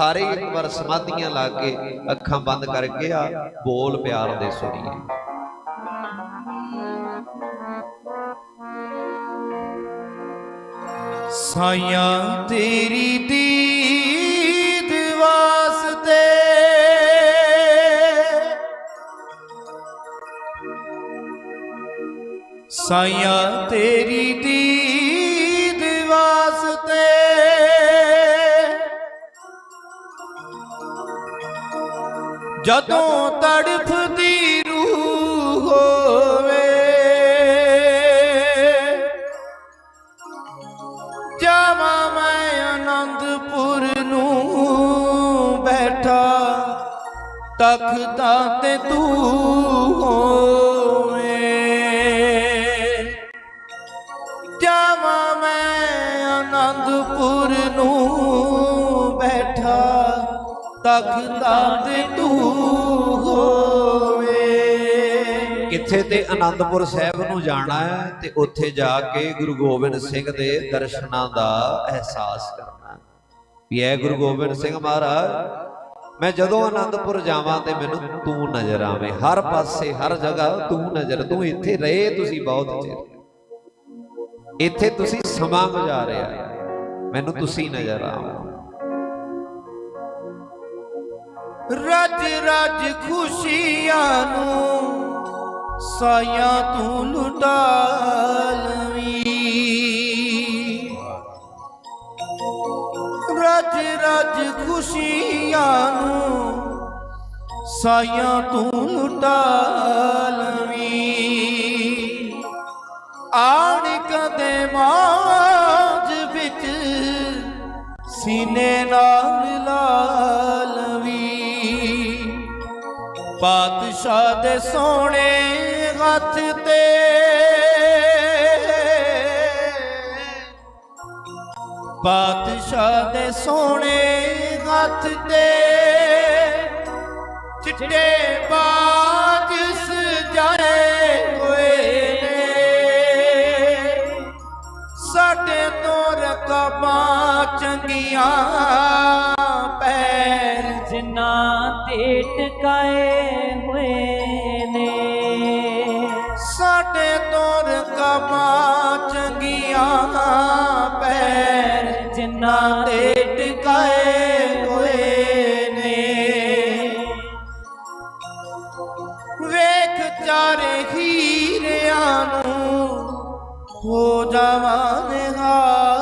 ਸਾਰੇ ਇੱਕ ਵਾਰ ਸਮਾਧੀਆਂ ਲਾ ਕੇ ਅੱਖਾਂ ਬੰਦ ਕਰਕੇ ਆ, ਬੋਲ ਪਿਆਰ ਦੇ ਸੁਣੀਏ। ਸਾਈਆਂ ਤੇਰੀ ਦੀਦ ਵਾਸਤੇ ਸਾਈਆਂ ਤੇਰੀ ਦੀਦ ਜਦੋਂ ਤੜਫਦੀ ਰੂਹ ਹੋਵੇ, ਜਾਵਾਂ ਮੈਂ ਆਨੰਦਪੁਰ ਨੂੰ ਬੈਠਾ, ਤਖਤਾ ਤੇ ਤੂੰ ਹੋਵੇ। ਜਾਵਾਂ ਮੈਂ ਆਨੰਦਪੁਰ ਨੂੰ ਬੈਠਾ। ਤਖਤਾਂ ਤੇ ਤੂੰ ਹੋਵੇਂ। ਕਿੱਥੇ ਤੇ ਆਨੰਦਪੁਰ ਸਾਹਿਬ ਨੂੰ ਜਾਣਾ ਹੈ ਤੇ ਉੱਥੇ ਜਾ ਕੇ ਗੁਰੂ ਗੋਬਿੰਦ ਸਿੰਘ ਦੇ ਦਰਸ਼ਨਾਂ ਦਾ ਅਹਿਸਾਸ ਕਰਨਾ ਵੀ ਐ ਗੁਰੂ ਗੋਬਿੰਦ ਸਿੰਘ ਮਹਾਰਾਜ, ਮੈਂ ਜਦੋਂ ਆਨੰਦਪੁਰ ਜਾਵਾਂ ਤੇ ਮੈਨੂੰ ਤੂੰ ਨਜ਼ਰ ਆਵੇਂ। ਹਰ ਪਾਸੇ, ਹਰ ਜਗ੍ਹਾ ਤੂੰ ਨਜ਼ਰ, ਤੂੰ ਇੱਥੇ ਰਹੇ, ਤੁਸੀਂ ਬਹੁਤ ਚਿਰ। ਇੱਥੇ ਤੁਸੀਂ ਸਮਾਂ ਗੁਜ਼ਾਰਿਆ। ਮੈਨੂੰ ਤੁਸੀਂ ਨਜ਼ਰ ਆਵੋ ਰਜ ਰੱਜ ਖੁਸ਼ੀਆਂ ਨੂੰ ਸਾਇਆ ਤੂੰ ਲੁਟਾਲਵੀ ਰਜ ਰੱਜ ਖੁਸ਼ੀਆਂ ਨੂੰ ਸਾਇਆ ਤੂੰ ਲੁਟਾਲਵੀ ਆਣ ਕਦੇ ਮਾਝ ਵਿੱਚ ਸੀਨੇ ਨਾਲ ਲਾ ਪਾਤਸ਼ਾਹ ਦੇ ਸੋਹਣੇ ਹੱਥ ਤੇ। ਪਾਤਸ਼ਾਹ ਦੇ ਸੋਹਣੇ ਹੱਥ ਤੇ ਚਿੱਟੇ ਬਾਜ ਸਜਾਏ ਹੋਏ ਨੇ। ਸਾਡੇ ਤੋਂ ਰਕਬਾਂ ਚੰਗੀਆਂ ਤੇ ਟਿਕਾਏ ਹੋਏ ਨੇ। ਸਾਡੇ ਤੋਰ ਰਕਬਾ ਚੰਗੀਆਂ ਪੈਰ ਜਿੰਨਾ ਤੇ ਟਿਕਾਏ ਹੋਏ ਨੇ। ਵੇਖ ਚਾਰੇ ਹੀਰਿਆਂ ਨੂੰ ਹੋ ਜਾਵਾਂ ਹਾਰ